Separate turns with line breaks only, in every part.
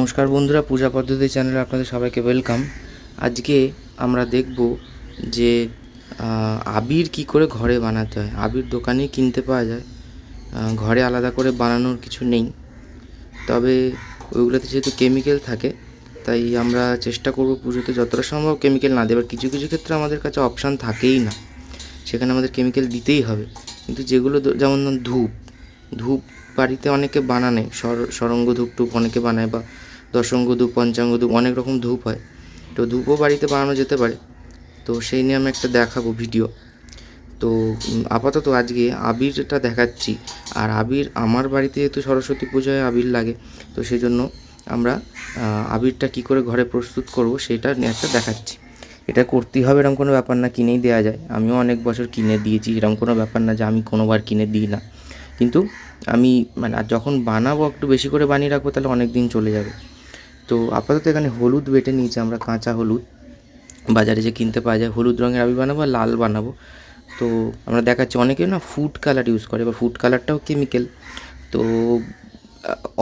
নমস্কার বন্ধুরা, পূজা পদ্ধতি চ্যানেলে আপনাদের সবাইকে ওয়েলকাম আজকে আমরা দেখব যে আবির কি করে ঘরে বানাতে হয়। আবির দোকানেই কিনতে পাওয়া যায়। ঘরে আলাদা করে বানানোর কিছু নেই। তবে ওইগুলোতে যেহেতু কেমিক্যাল থাকে, তাই আমরা চেষ্টা করব পুজোতে যতটা সম্ভব কেমিক্যাল না দেবার। কিছু কিছু ক্ষেত্রে আমাদের কাছে অপশান থাকেই না। সেখানে আমাদের কেমিক্যাল দিতেই হবে। কিন্তু যেগুলো যেমন ধূপ ধূপ বাড়িতে অনেকে বানানে, সর- সরঙ্গ ধূপ টুপ অনেকে বানায় বা দশঙ্গ ধূপ, পঞ্চাঙ্গ ধূপ, অনেক রকম ধূপ হয়। তো ধূপও বাড়িতে বানানো যেতে পারে। তো সেই নিয়ে আমি একটা দেখাবো ভিডিও। তো আপাতত আজকে আবিরটা দেখাচ্ছি। আর আবির আমার বাড়িতে যেহেতু সরস্বতী পুজোয় আবির লাগে, তো সেই জন্য আমরা আবিরটা কি করে ঘরে প্রস্তুত করব সেটা নিয়ে একটা দেখাচ্ছি। এটা করতেই হবে এরকম কোনো ব্যাপার না, কিনেই দেওয়া যায়। আমিও অনেক বছর কিনে দিয়েছি, এরকম কোনো ব্যাপার না যে আমি কোনোবার কিনে দিই না। কিন্তু আমি মানে আর যখন বানাবো, একটু বেশি করে বানিয়ে রাখব, তাহলে অনেক দিন চলে যাবে। তো আপাতত এখানে হলুদ বেটে নিয়েছি আমরা, কাঁচা হলুদ। বাজারে যে কিনতে পাওয়া যায়, হলুদ রঙের আবি বানাবো আর লাল বানাবো। তো আমরা দেখাচ্ছি, অনেকে না ফুড কালার ইউজ করে এবার ফুড কালারটাও কেমিক্যাল তো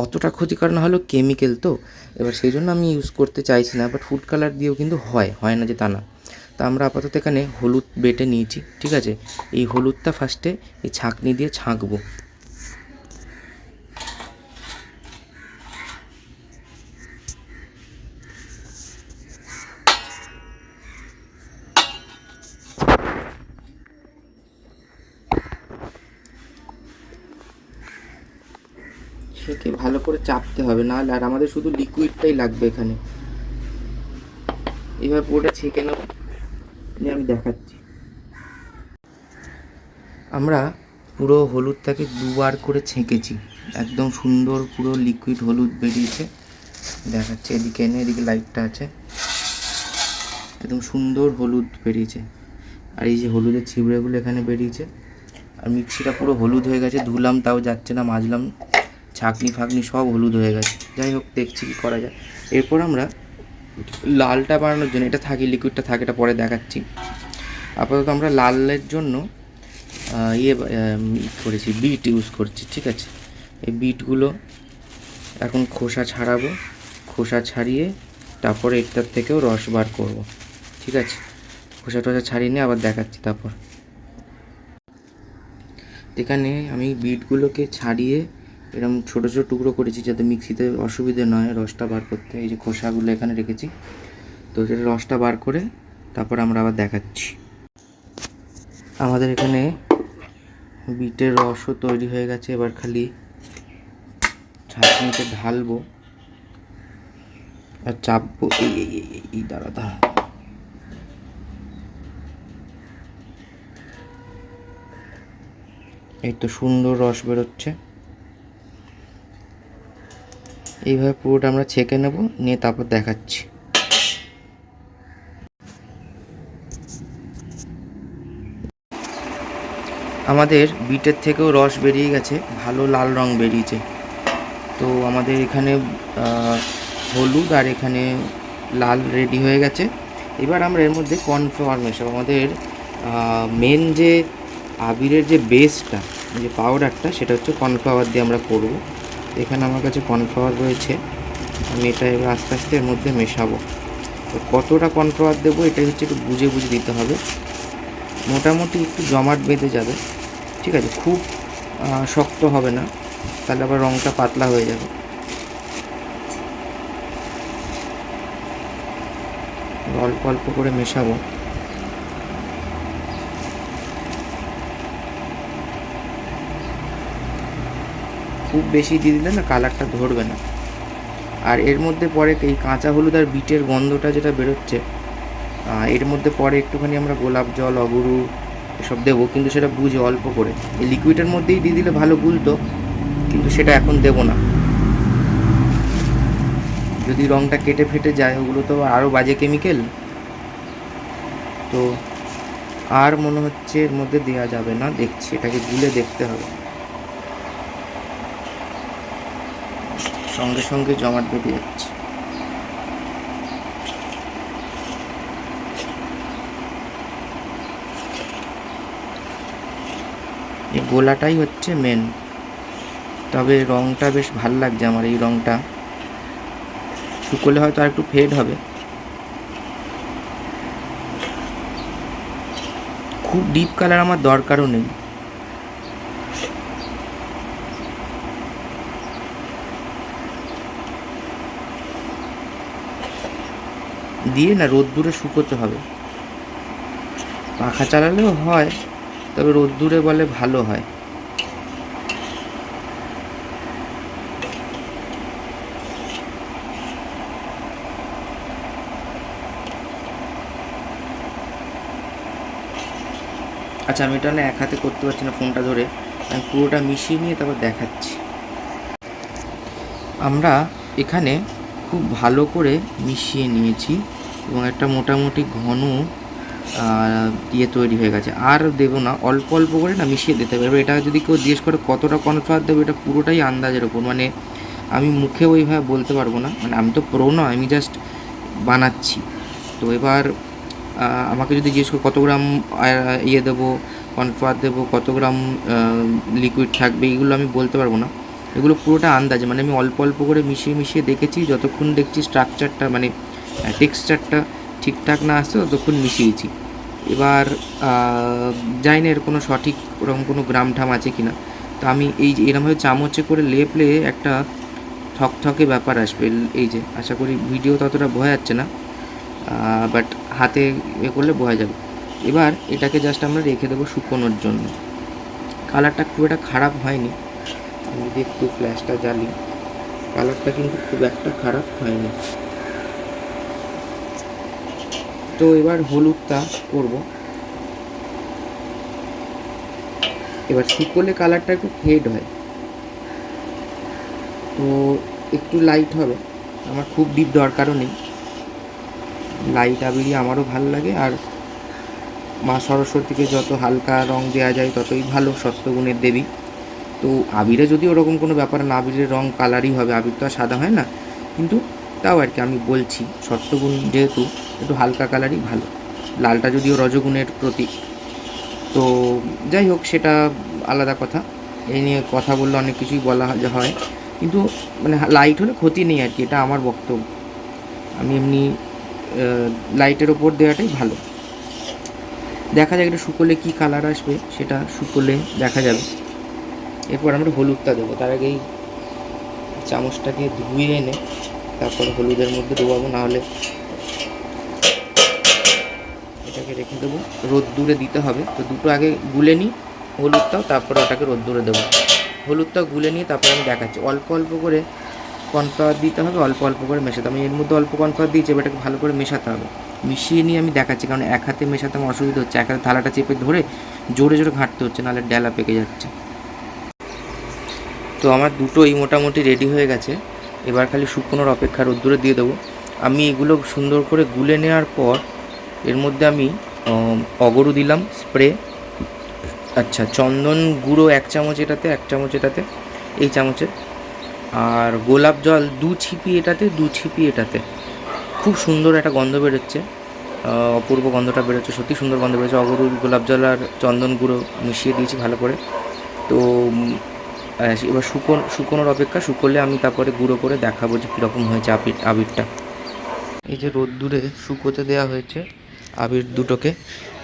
অতটা ক্ষতিকর না হলেও কেমিক্যাল তো। এবার সেই জন্য আমি ইউজ করতে চাইছি না বাট ফুড কালার দিয়েও কিন্তু হয় হয় না যে তা না। তা আমরা আপাতত এখানে হলুদ বেটে নিয়েছি, ঠিক আছে? এই হলুদটা ফার্স্টে এই ছাঁকনি দিয়ে ছাঁকবো। সেকে ভালো করে চাপতে হবে না আর আমাদের শুধু লিকুইডটাই লাগবে এখানে। এবার পুরোটা ছেঁকে নেব আমি দেখাচ্ছি। আমরা পুরো হলুদটাকে দুবার করে ছেঁকেছি। একদম সুন্দর পুরো লিকুইড হলুদ বেরিয়েছে। দেখাচ্ছে এদিকে, এনে এদিকে লাইটটা আছে। একদম সুন্দর হলুদ বেরিয়েছে। আর এই যে হলুদের ছিবড়েগুলো এখানে বেরিয়েছে। আর মিক্সিটা পুরো হলুদ হয়ে গেছে, ধুলাম, তাও যাচ্ছে না, মাজলাম। ছাকনি ফাকনি সব হলুদ হয়ে গেছে। যাই হোক, দেখছি কী করা যায়। এরপর আমরা লালটা বানানোর জন্য, এটা থাকে লিকুইডটা থাকে, এটা পরে দেখাচ্ছি। আপাতত আমরা লালের জন্য ইয়ে করেছি বিট ইউজ করছি, ঠিক আছে? এই বিটগুলো এখন খোসা ছাড়াবো। খোসা ছাড়িয়ে তারপরে এটার থেকেও রস বার করব, ঠিক আছে? খোসা টোসা ছাড়িয়ে নিয়ে আবার দেখাচ্ছি তারপর। এখানে আমি বিটগুলোকে ছাড়িয়ে এরকম ছোটো ছোটো টুকরো করেছি যাতে মিক্সিতে অসুবিধে নয় রসটা বার করতে। এই যে খোসাগুলো এখানে রেখেছি। তো এটা রসটা বার করে তারপর আমরা আবার দেখাচ্ছি। আমাদের এখানে বিটের রসও তৈরি হয়ে গেছে। এবার খালি ছাঁকনিতে ঢালবো আর চাপবো। এই এই এই, এই দাঁড়া দাঁড়া। এই তো সুন্দর রস বেরোচ্ছে। এইভাবে পুরোটা আমরা ছেঁকে নেব, নিয়ে তারপর দেখাচ্ছি। আমাদের বিটের থেকেও রস বেরিয়ে গেছে, ভালো লাল রং বেরিয়েছে। তো আমাদের এখানে হলুদ আর এখানে লাল রেডি হয়ে গেছে। এবার আমরা এর মধ্যে কর্নফ্লাওয়ার মেশাবো। আমাদের মেন যে আবিরের যে বেসটা যে পাউডারটা সেটা হচ্ছে কর্নফ্লাওয়ার দিয়ে আমরা করব। এখানে আমার কাছে কর্নফ্লাওয়ার রয়েছে। আমি এটা এবার আস্তে আস্তে এর মধ্যে মেশাবো। তো কতটা কর্নফ্লাওয়ার দেবো এটাই হচ্ছে একটু বুঝে বুঝে দিতে হবে। মোটামুটি একটু জমাট বেঁধে যাবে, ঠিক আছে? খুব শক্ত হবে না। তাহলে আবার রঙটা পাতলা হয়ে যাবে। অল্প অল্প করে মেশাবো। খুব বেশি দিয়ে দিলে না কালারটা ধরবে না। আর এর মধ্যে পরে এই কাঁচা হলুদ আর বিটের গন্ধটা যেটা বেরোচ্ছে এর মধ্যে পরে একটুখানি আমরা গোলাপ জল, অগুরু এসব দেবো, কিন্তু সেটা বুঝে অল্প করে। এই লিকুইডের মধ্যেই দিয়ে দিলে ভালো গুলতো, কিন্তু সেটা এখন দেবো না। যদি রঙটা কেটে ফেটে যায়, ওগুলো তো আরও বাজে কেমিক্যাল। তো আর মনে হচ্ছে এর মধ্যে দেওয়া যাবে না, দেখছি, এটাকে গুলে দেখতে হবে। সঙ্গে সঙ্গে জমাট বেঁধে যাচ্ছে। এই গোলাটাই হচ্ছে মেন তবে রংটা বেশ ভালো লাগছে আমার এই রংটা। শুকোলে হয়তো আর একটু ফেড হবে। খুব ডিপ কালার আমার দরকারও নেই। দিয়ে না রোদ্দুরে শুকোতে হবে। পাখা চালালেও হয়, তবে রোদ্দুরে বলে ভালো হয়। আচ্ছা আমি এটা না এক হাতে করতে পারছি না ফোনটা ধরে। আমি পুরোটা মিশিয়ে নিয়ে তারপর দেখাচ্ছি। আমরা এখানে খুব ভালো করে মিশিয়ে নিয়েছি। এবং একটা মোটামুটি ঘন ইয়ে তৈরি হয়ে গেছে। আর দেবো না, অল্প অল্প করে না মিশিয়ে দিতে হবে। এবার এটা যদি কেউ জিজ্ঞেস করে কতটা কনফ্লাওয়ার দেবো, এটা পুরোটাই আন্দাজের ওপর মানে আমি মুখে ওইভাবে বলতে পারব না। মানে আমি তো প্রো না আমি জাস্ট বানাচ্ছি। তো এবার আমাকে যদি জিজ্ঞেস করে কত গ্রাম ইয়ে দেবো কনফ্লাওয়ার দেবো, কত গ্রাম লিকুইড থাকবে, এগুলো আমি বলতে পারব না। এগুলো পুরোটা আন্দাজে। মানে আমি অল্প অল্প করে মিশিয়ে মিশিয়ে দেখেছি, যতক্ষণ দেখছি স্ট্রাকচারটা মানে টেক্সচারটা ঠিকঠাক না আসছে ততক্ষণ মিশিয়েছি। এবার জানি না এর কোনো সঠিক ওরকম কোনো গ্রাম ঠাম আছে কি না তো আমি এই যে এরমভাবে চামচে করে লেপলে একটা থকথকে ব্যাপার আসবে, এই যে, আশা করি ভিডিও ততটা বোঝা যাচ্ছে না বাট হাতে এ করলে বোঝা যাবে। এবার এটাকে জাস্ট আমরা রেখে দেবো শুকোনোর জন্য। কালারটা খুব একটা খারাপ হয়নি। আমি যদি একটু ফ্ল্যাশটা জ্বালি কালারটা কিন্তু খুব একটা খারাপ হয়নি। তো এবার হলুদটা করব। এবার শুকোলে কালারটা একটু ফেড হয়। তো একটু লাইট হবে। আমার খুব ডিপ দরকারও নেই। লাইট আবিরই আমারও ভালো লাগে আর মা সরস্বতীকে যত হালকা রং দেওয়া যায় ততই ভালো সত্যগুণের দেবী। তো আবিরে যদি ওরকম কোনো ব্যাপার না, আবিরের রং কালারই হবে। আবির তো আর সাদা হয় না। কিন্তু তাও আর কি আমি বলছি সত্যগুণ যেহেতু একটু হালকা কালারই ভালো। লালটা যদিও রজগুণের প্রতীক। তো যাই হোক, সেটা আলাদা কথা। এই নিয়ে কথা বললে অনেক কিছুই বলা হয়- কিন্তু মানে লাইট হলে ক্ষতি নেই আর কি, এটা আমার বক্তব্য। আমি এমনি লাইটের ওপর দেওয়াটাই ভালো। দেখা যাক এটা শুকোলে কী কালার আসবে, সেটা শুকোলে দেখা যাবে। এরপর আমরা হলুদটা দেবো। তার আগেই চামচটাকে ধুয়ে এনে তারপরে হলুদের মধ্যে ডোবাবো, নাহলে এটাকে রেখে দেবো। রোদ্দুরে দিতে হবে। তো দুটো আগে গুলে নিই হলুদটাও, তারপরে ওটাকে রোদ্দুরে দেবো। হলুদটাও গুলে নিয়ে তারপরে আমি দেখাচ্ছি। অল্প অল্প করে কর্নফ্লাওয়ার দিতে হবে, অল্প অল্প করে মেশাতে আমি এর মধ্যে অল্প কর্নফ্লাওয়ার দিয়েছি, এবার এটাকে ভালো করে মেশাতে হবে। মিশিয়ে নিয়ে আমি দেখাচ্ছি, কারণ এক হাতে মেশাতে আমার অসুবিধা হচ্ছে। এক হাতে থালাটা চেপে ধরে জোরে জোরে ঘাঁটতে হচ্ছে, নাহলে ডেলা পেকে যাচ্ছে। তো আমার দুটোই মোটামুটি রেডি হয়ে গেছে। এবার খালি শুকনোর অপেক্ষা রোদ্দুরে দিয়ে দেবো। আমি এগুলো সুন্দর করে গুলে নেওয়ার পর এর মধ্যে আমি অগরু দিলাম স্প্রে আচ্ছা চন্দন গুঁড়ো এক চামচ এটাতে, এক চামচ এটাতে, এই চামচে। আর গোলাপ জল দু ছিপি এটাতে, দু ছিপি এটাতে। খুব সুন্দর একটা গন্ধ বেরোচ্ছে। অপূর্ব গন্ধটা বেরোচ্ছে, সত্যি সুন্দর গন্ধ বেরোচ্ছে। অগরু, গোলাপ জল আর চন্দন গুঁড়ো মিশিয়ে দিয়েছি ভালো করে। তো এবার শুকনো, শুকোনোর অপেক্ষা, শুকোলে আমি তারপরে গুঁড়ো করে দেখাবো যে কীরকম হয়েছে আবির, আবিরটা। এই যে রোদ্দুরে শুকোতে দেওয়া হয়েছে আবির দুটোকে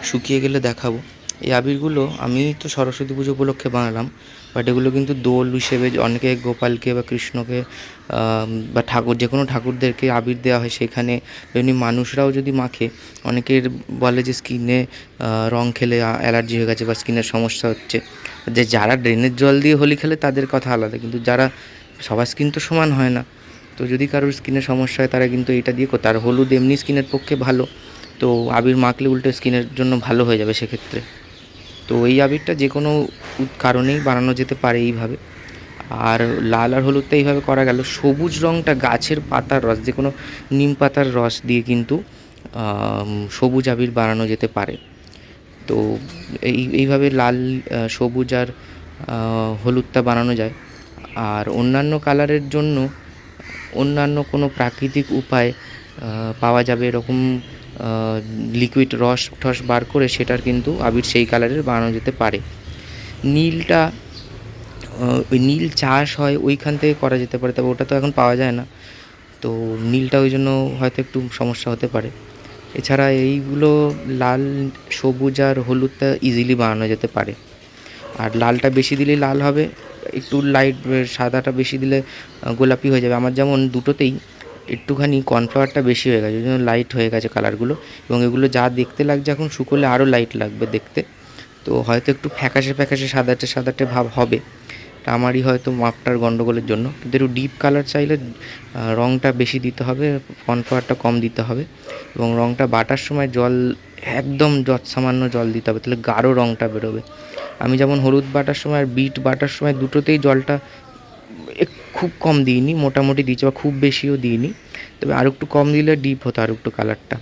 শুকিয়ে গেলে দেখাবো। এই আবিরগুলো আমি তো সরস্বতী পুজো উপলক্ষে বানালাম বাট এগুলো কিন্তু দোল হিসেবে অনেকে গোপালকে বা কৃষ্ণকে বা ঠাকুর যে কোনো ঠাকুরদেরকে আবির দেওয়া হয় সেখানে। এমনি মানুষরাও যদি মাখে, অনেকের বলে যে স্কিনে রং খেলে অ্যালার্জি হয়ে গেছে বা স্কিনের সমস্যা হচ্ছে। যে যারা ড্রেনের জল দিয়ে হোলি খেলে তাদের কথা আলাদা, কিন্তু যারা, সবার স্কিন তো সমান হয় না। তো যদি কারোর স্কিনের সমস্যা হয় তারা কিন্তু এটা দিয়ে আর হলুদ এমনি স্কিনের পক্ষে ভালো। তো আবির মাখলে উল্টো স্কিনের জন্য ভালো হয়ে যাবে সেক্ষেত্রে। তো এই আবিরটা যে কোনো কারণেই বানানো যেতে পারে এইভাবে। আর লাল আর হলুদটা এইভাবে করা গেল। সবুজ রঙটা গাছের পাতার রস, যে কোনো নিম পাতার রস দিয়ে কিন্তু সবুজ আবির বানানো যেতে পারে। তো এই, এইভাবে লাল সবুজ আর হলুদটা বানানো যায়। আর অন্যান্য কালারের জন্য অন্যান্য কোনো প্রাকৃতিক উপায় পাওয়া যাবে এরকম লিকুইড রস টস বার করে সেটার কিন্তু আবির সেই কালারের বানানো যেতে পারে। নীলটা ওই নীল চাষ হয় ওইখান থেকে করা যেতে পারে, তবে ওটা তো এখন পাওয়া যায় না। তো নীলটা ওই জন্য হয়তো একটু সমস্যা হতে পারে। এছাড়া এইগুলো লাল, সবুজ আর হলুদটা ইজিলি বানানো যেতে পারে। আর লালটা বেশি দিলেই লাল হবে, একটু লাইট সাদাটা বেশি দিলে গোলাপি হয়ে যাবে। আমার যেমন দুটোতেই একটুখানি কর্নফ্লাওয়ারটা বেশি হয়ে গেছে, ওই জন্য লাইট হয়ে গেছে কালারগুলো এবং এগুলো যা দেখতে লাগছে এখন শুকোলে আরও লাইট লাগবে দেখতে। তো হয়তো একটু ফ্যাকাশে ফ্যাকাশে সাদাটে সাদাটে ভাব হবে। আমারই হয়তো মাপটার গণ্ডগোলের জন্য। কিন্তু একটু ডিপ কালার চাইলে রঙটা বেশি দিতে হবে, কর্নফ্লাওয়ারটা কম দিতে হবে। এবং রঙটা বাটার সময় জল, একদম যৎ সামান্য জল দিতে হবে, তাহলে গাঢ় রঙটা বেরোবে। আমি যেমন হলুদ বাটার সময় আর বিট বাটার সময় দুটোতেই জলটা খুব কম দিইনি, মোটামুটি দিয়েছি বা খুব বেশিও দিইনি। তবে আর একটু কম দিলে ডিপ হতো আর একটু কালারটা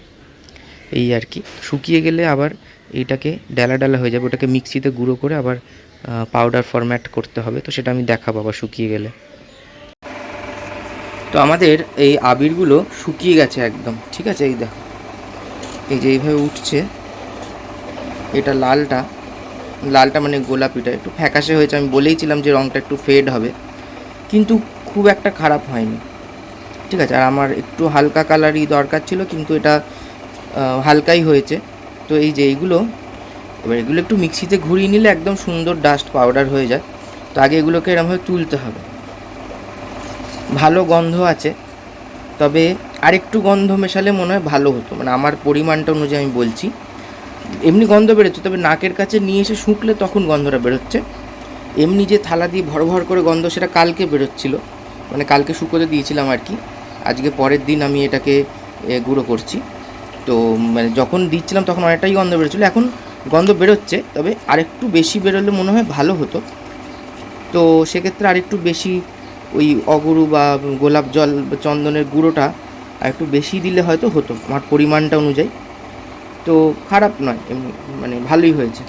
এই আর কি। শুকিয়ে গেলে আবার এইটাকে ডালা ডালা হয়ে যাবে, ওটাকে মিক্সিতে গুঁড়ো করে আবার পাউডার ফরম্যাট করতে হবে। তো সেটা আমি দেখাবো আবার শুকিয়ে গেলে। তো আমাদের এই আবিরগুলো শুকিয়ে গেছে একদম। ঠিক আছে? এই দেখো। এই যে এইভাবে উঠছে। এটা লালটা। লালটা মানে গোলাপিটা। একটু ফ্যাকাশে হয়েছে। আমি বলেইছিলাম যে রঙটা একটু ফেড হবে। কিন্তু খুব একটা খারাপ হয়নি। ঠিক আছে, আর আমার একটু হালকা কালারই দরকার ছিল, কিন্তু এটা হালকাই হয়েছে। তো এই যে এইগুলো, এবার এগুলো একটু মিক্সিতে ঘুরিয়ে নিলে একদম সুন্দর ডাস্ট পাউডার হয়ে যায়। তো আগে এগুলোকে এরমভাবে তুলতে হবে। ভালো গন্ধ আছে, তবে আরেকটু গন্ধ মেশালে মনে হয় ভালো হতো। মানে আমার পরিমাণটা অনুযায়ী আমি বলছি। এমনি গন্ধ বেরোচ্ছে, তবে নাকের কাছে নিয়ে এসে শুঁকলে তখন গন্ধটা বেরোচ্ছে। এমনি যে থালা দিয়ে ভর ভর করে গন্ধ সেটা কালকে বেরোচ্ছিল। মানে কালকে শুকোতে দিয়েছিলাম আর কি, আজকে পরের দিন আমি এটাকে গুঁড়ো করছি। তো মানে যখন দিচ্ছিলাম তখন অনেকটাই গন্ধ বেরোচ্ছিলো। এখন গন্ধ বেরোচ্ছে, তবে আরেকটু বেশি বেরোলে মনে হয় ভালো হতো। তো সেক্ষেত্রে আরেকটু বেশি ওই অগরু বা গোলাপ জল বা চন্দনের গুঁড়োটা আর একটু বেশি দিলে হয়তো হতো। আমার পরিমাণটা অনুযায়ী। তো খারাপ নয়, এমনি মানে ভালোই হয়েছে।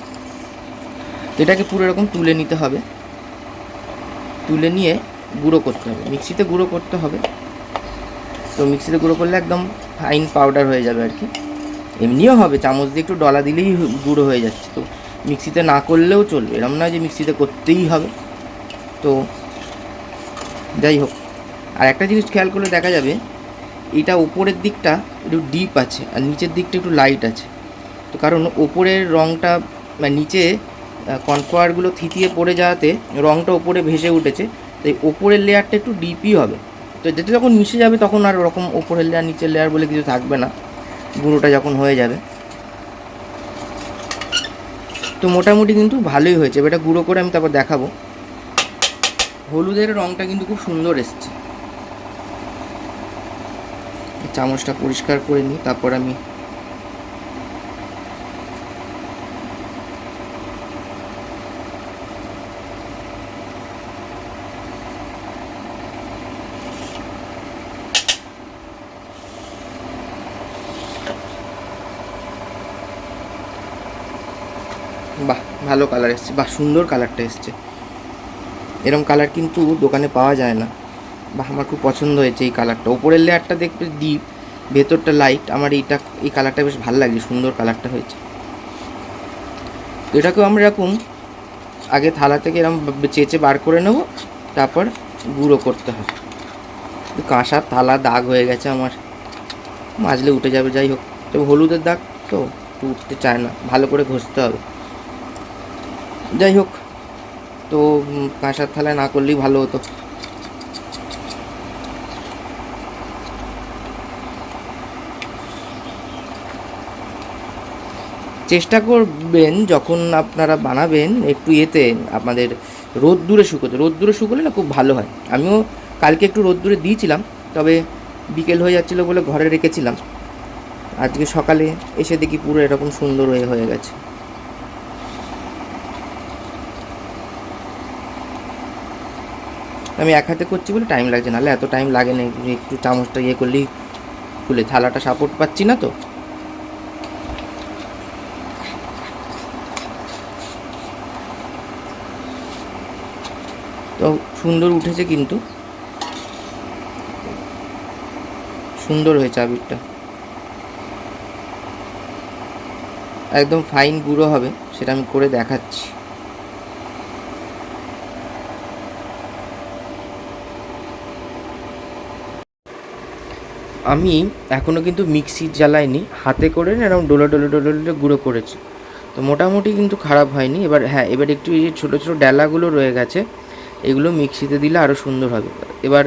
তো এটাকে পুরো এরকম তুলে নিতে হবে। তুলে নিয়ে গুঁড়ো করতে হবে। মিক্সিতে গুঁড়ো করতে হবে। তো মিক্সিতে গুঁড়ো করলে একদম ফাইন পাউডার হয়ে যাবে আর কি এমনিও হবে, চামচ দিয়ে একটু ডলা দিলেই গুঁড়ো হয়ে যাচ্ছে। তো মিক্সিতে না করলেও চলবে। এরম নয় যে মিক্সিতে করতেই হবে। তো যাই হোক। আর একটা জিনিস খেয়াল করলে দেখা যাবে, এটা ওপরের দিকটা একটু ডিপ আছে আর নিচের দিকটা একটু লাইট আছে। তো কারণ ওপরের রঙটা মানে নিচে কনফ্লাওয়ারগুলো থিতিয়ে পড়ে যাওয়াতে রঙটা ওপরে ভেসে উঠেছে তাই ওপরের লেয়ারটা একটু ডিপই হবে। তো যেটা যখন মিশে যাবে তখন আর ওরকম ওপরের লেয়ার, নিচের লেয়ার বলে কিছু থাকবে না, গুঁড়োটা যখন হয়ে যাবে। তো মোটামুটি কিন্তু ভালোই হয়েছে এটা গুঁড়ো করে আমি তারপর দেখাবো। হলুদের রঙটা কিন্তু খুব সুন্দর এসছে। চামচটা পরিষ্কার করে নিই, তারপর আমি ভালো কালার এসছে বা সুন্দর কালারটা এসছে। এরম কালার কিন্তু দোকানে পাওয়া যায় না। বাহ আমার খুব পছন্দ হয়েছে এই কালারটা ওপরের লেয়ারটা দেখবে ডিপ ভেতরটা লাইট আমার এইটা, এই কালারটা বেশ ভালো লাগছে, সুন্দর কালারটা হয়েছে। তো এটাকেও আমরা এরকম আগে থালা থেকে এরকম ব- চেঁচে বার করে নেব, তারপর গুঁড়ো করতে হবে। কাঁসার থালা, দাগ হয়ে গেছে আমার। মাজলে উঠে যাবে, যাই হোক। তবে হলুদের দাগ তো উঠতে চায় না। ভালো করে ঘষতে হবে। যাই হোক, তো কাঁসার থালায় না করলেই ভালো হতো। চেষ্টা করবেন যখন আপনারা বানাবেন একটু এতে আপনাদের রোদ্দুরে শুকোতে। রোদ্দুরে শুকোলে না খুব ভালো হয়। আমিও কালকে একটু রোদ্দুরে দিয়েছিলাম, তবে বিকেল হয়ে যাচ্ছিল বলে ঘরে রেখেছিলাম। আজকে সকালে এসে দেখি পুরো এরকম সুন্দর হয়ে হয়ে গেছে। আমি এক হাতে করছি বলে টাইম লাগছে নাহলে এত টাইম লাগে না, একটু চামচটা ইয়ে করলেই খুলে থালাটা সাপোর্ট পাচ্ছি না তো। তো সুন্দর উঠেছে কিন্তু। সুন্দর হয়েছে আবিরটা। একদম ফাইন গুঁড়ো হবে, সেটা আমি করে দেখাচ্ছি। আমি এখনও কিন্তু মিক্সি জ্বালাইনি। হাতে করে না, এরকম ডোলে ডোলে ডোলে ডোলে গুঁড়ো করেছি। তো মোটামুটি কিন্তু খারাপ হয়নি। এবার হ্যাঁ এবার একটু এই যে ছোটো ছোটো ডালাগুলো রয়ে গেছে, এগুলো মিক্সিতে দিলে আরও সুন্দর হবে। এবার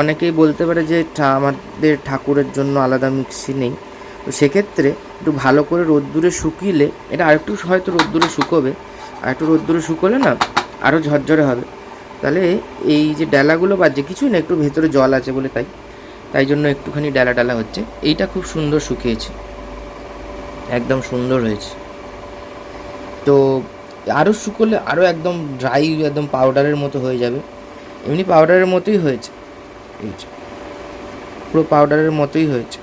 অনেকেই বলতে পারে যে আমাদের ঠাকুরের জন্য আলাদা মিক্সি নেই। তো সেক্ষেত্রে একটু ভালো করে রোদ্দুরে শুকিয়ে এটা আরেকটু হয়তো রোদ্দুরে শুকোবে। আর একটু রোদ্দুরে শুকোলে না আরও ঝরঝরে হবে। তাহলে এই যে ডালাগুলো বাজছে কিছুই না, একটু ভেতরে জল আছে বলে তাই। তাই জন্য একটুখানি ডালা ডালা হচ্ছে। এইটা খুব সুন্দর শুকিয়েছে। একদম সুন্দর হয়েছে। তো আরও শুকোলে আরও একদম ড্রাই একদম পাউডারের মতো হয়ে যাবে। এমনি পাউডারের মতোই হয়েছে। পুরো পাউডারের মতোই হয়েছে।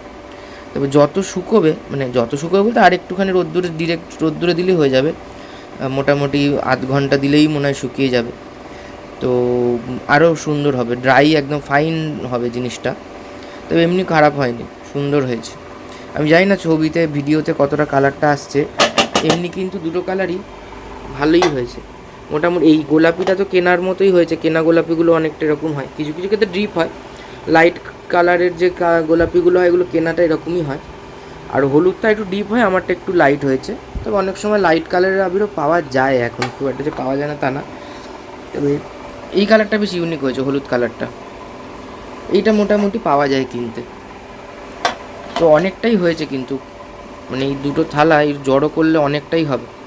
তবে যত শুকোবে মানে যত শুকোবে বলতে আর একটুখানি রোদ্দুরে ডিরেক্ট রোদ্দুরে দিলেই হয়ে যাবে। মোটামুটি আধ ঘণ্টা দিলেই মনে হয় শুকিয়ে যাবে। তো আরও সুন্দর হবে। ড্রাই একদম ফাইন হবে জিনিসটা। তবে এমনি খারাপ হয়নি, সুন্দর হয়েছে। আমি জানি না ছবিতে, ভিডিওতে কতটা কালারটা আসছে, এমনি কিন্তু দুটো কালারই ভালোই হয়েছে। মোটামুটি এই গোলাপিটা তো কেনার মতোই হয়েছে, কেনা গোলাপিগুলো অনেকটা এরকম হয়। কিছু কিছু ক্ষেত্রে ড্রিপ হয় লাইট কালারের যে গোলাপিগুলো হয়, এগুলো কেনাটা এরকমই হয়। আর হলুদটা একটু ডিপ হয়, আমারটা একটু লাইট হয়েছে। তবে অনেক সময় লাইট কালারের আবিরও পাওয়া যায় এখন, খুব একটা যে পাওয়া যায় না তা না। তবে এই কালারটা বেশ ইউনিক হয়েছে, হলুদ কালারটা এইটা মোটামুটি পাওয়া যায় কিনতে। তো অনেকটাই হয়েছে কিন্তু। মানে এই দুটো থালা, এই জড়ো করলে অনেকটাই হবে।